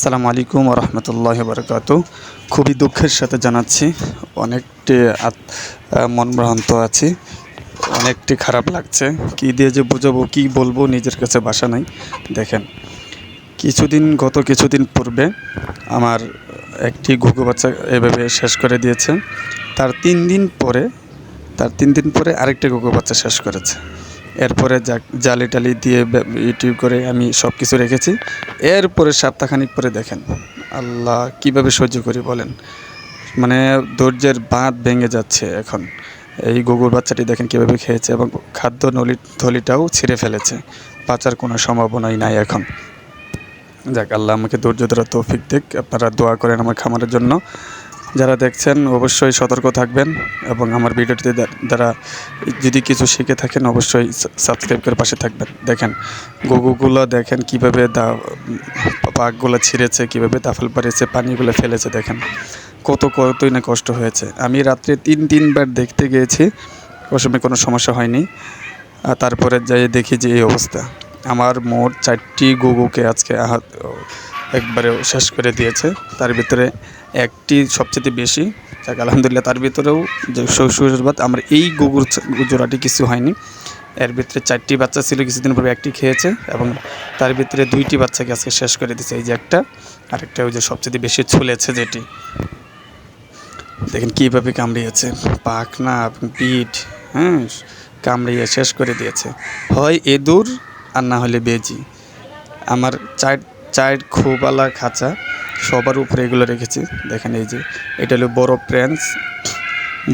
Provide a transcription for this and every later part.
আসসালামু আলাইকুম রহমতুল্লাহ বরকাত। খুবই দুঃখের সাথে জানাচ্ছি, অনেকটি মনভ্রান্ত আছি, অনেকটি খারাপ লাগছে। কী দিয়ে যে বুঝাবো, কী বলব, নিজের কাছে বাসা নাই। দেখেন, কিছুদিন, গত কিছুদিন পূর্বে আমার একটি ঘুঘু বাচ্চা এভাবে শেষ করে দিয়েছে। তার তিন দিন পরে, তার তিন দিন পরে আরেকটা ঘুঘু বাচ্চা শেষ করেছে। এরপরে জালি টালি দিয়ে ইউটিউব করে আমি সব কিছু রেখেছি। এরপরে সপ্তাহখানিক পরে দেখেন, আল্লাহ কীভাবে সহ্য করি বলেন। মানে ধৈর্যের বাঁধ ভেঙে যাচ্ছে এখন। এই গুগুর বাচ্চাটি দেখেন কীভাবে খেয়েছে এবং খাদ্য নলি, থলিটাও ছিঁড়ে ফেলেছে। বাঁচার কোনো সম্ভাবনাই নাই এখন। যাক, আল্লাহ আমাকে ধৈর্য ধরা তৌফিক দিক। আপনারা দোয়া করেন আমার খামারের জন্য। যারা দেখছেন, অবশ্যই সতর্ক থাকবেন এবং আমার ভিডিওটিতে দ্বারা যদি কিছু শিখে থাকেন, অবশ্যই সাবস্ক্রাইব করে পাশে থাকবেন। দেখেন গগুগুলো দেখেন কীভাবে দা পাকগুলো ছিঁড়েছে, কীভাবে দাফল পাড়িয়েছে পানিগুলো ফেলেছে, দেখেন। কত কতই না কষ্ট হয়েছে। আমি রাত্রে তিন, তিনবার দেখতে গিয়েছি সময় কোনো সমস্যা হয়নি। আর তারপরে যাই দেখি যে এই অবস্থা। আমার মোট চারটি গুগুকে আজকে আহাত একবারে শেষ করে দিয়েছে। তার ভিতরে একটি সবচেয়ে বেশি, যাক, আলহামদুলিল্লাহ, তার ভিতরেও যে সুসংবাদ আমার এই গুগুর জোড়াটি কিছু হয়নি। এর ভিতরে চারটি বাচ্চা ছিল, কিছুদিন পরে একটি খেয়েছে এবং তার ভিতরে দুইটি বাচ্চাকে আজকে শেষ করে দিয়েছে। এই যে একটা, আরেকটা ওই যে সবচেয়ে বেশি ছুলেছে যেটি। দেখেন কীভাবে কামড়িয়েছে। পাখনা, পিঠ হ্যাঁ কামড়িয়ে শেষ করে দিয়েছে। হয় এদুর আর না হলে বেজি। আমার চার চার খোবালা খাঁচা সবার উপরে এগুলো রেখেছি। দেখেন এই যে, এটা হলো বড় প্রেন্স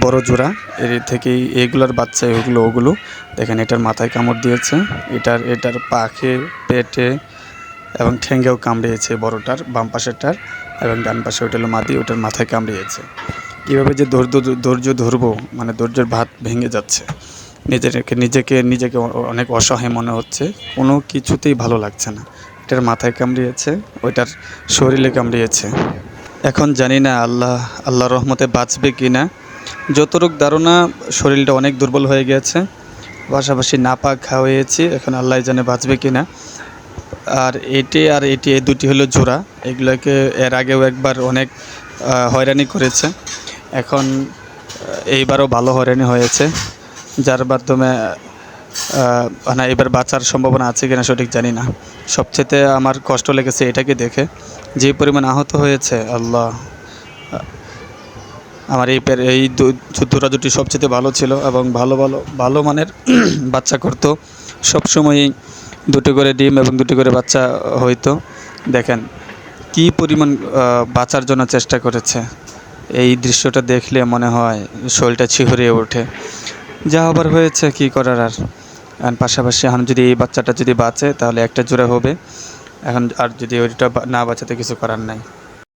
বড় জোড়া। এর থেকেই এগুলোর বাচ্চা ওগুলো ওগুলো। দেখেন এটার মাথায় কামড় দিয়েছে। এটার এটার পাখে, পেটে এবং ঠেঙ্গেও কামড়িয়েছে বড়টার, বাম পাশেরটার এবং ডান পাশে ওটা হলো মাদি, ওটার মাথায় কামড়িয়েছে। কীভাবে যে ধৈর্য ধৈর্য ধরবো মানে ধৈর্যের ভাত ভেঙে যাচ্ছে। নিজেকে নিজেকে নিজেকে অনেক অসহায় মনে হচ্ছে। কোনো কিছুতেই ভালো লাগছে না। এটার মাথায় কামড়িয়েছে, ওইটার শরীরে কামড়িয়েছে। এখন জানি না আল্লাহ আল্লাহ রহমতে বাঁচবে কি না। যতটুক ধারণা, শরীরটা অনেক দুর্বল হয়ে গেছে পাশাপাশি নাপাক খাওয়াইয়েছি, এখন আল্লাহ জানে বাঁচবে কি না। আর এটি আর এটি, এই দুটি হলো জোড়া। এগুলোকে এর আগেও একবার অনেক হয়রানি করেছে। এখন এইবারও ভালো হয়রানি হয়েছে। যার মাধ্যমে মানে এবার বাঁচার সম্ভাবনা আছে কিনা সঠিক জানি না। সবচেয়ে আমার কষ্ট লেগেছে এটাকে দেখে। যে পরিমাণ আহত হয়েছে, আল্লাহ। আমার এই এই দু- দুটো সবচেয়ে ভালো ছিল এবং ভালো ভালো ভালো মানের বাচ্চা করতো। সবসময়ই দুটো করে ডিম এবং দুটো করে বাচ্চা হইতো। দেখেন, কি পরিমাণ বাঁচার জন্য চেষ্টা করেছে। এই দৃশ্যটা দেখলে মনে হয় শরীরটা ছিহরিয়ে ওঠে। যা আবার হয়েছে, কি করার আর? পাশাপাশি এখন যদি এই বাচ্চাটা যদি বাঁচে, তাহলে একটা জোড়া হবে। এখন আর যদি ওইটা না বাঁচাতে কিছু করার নাই।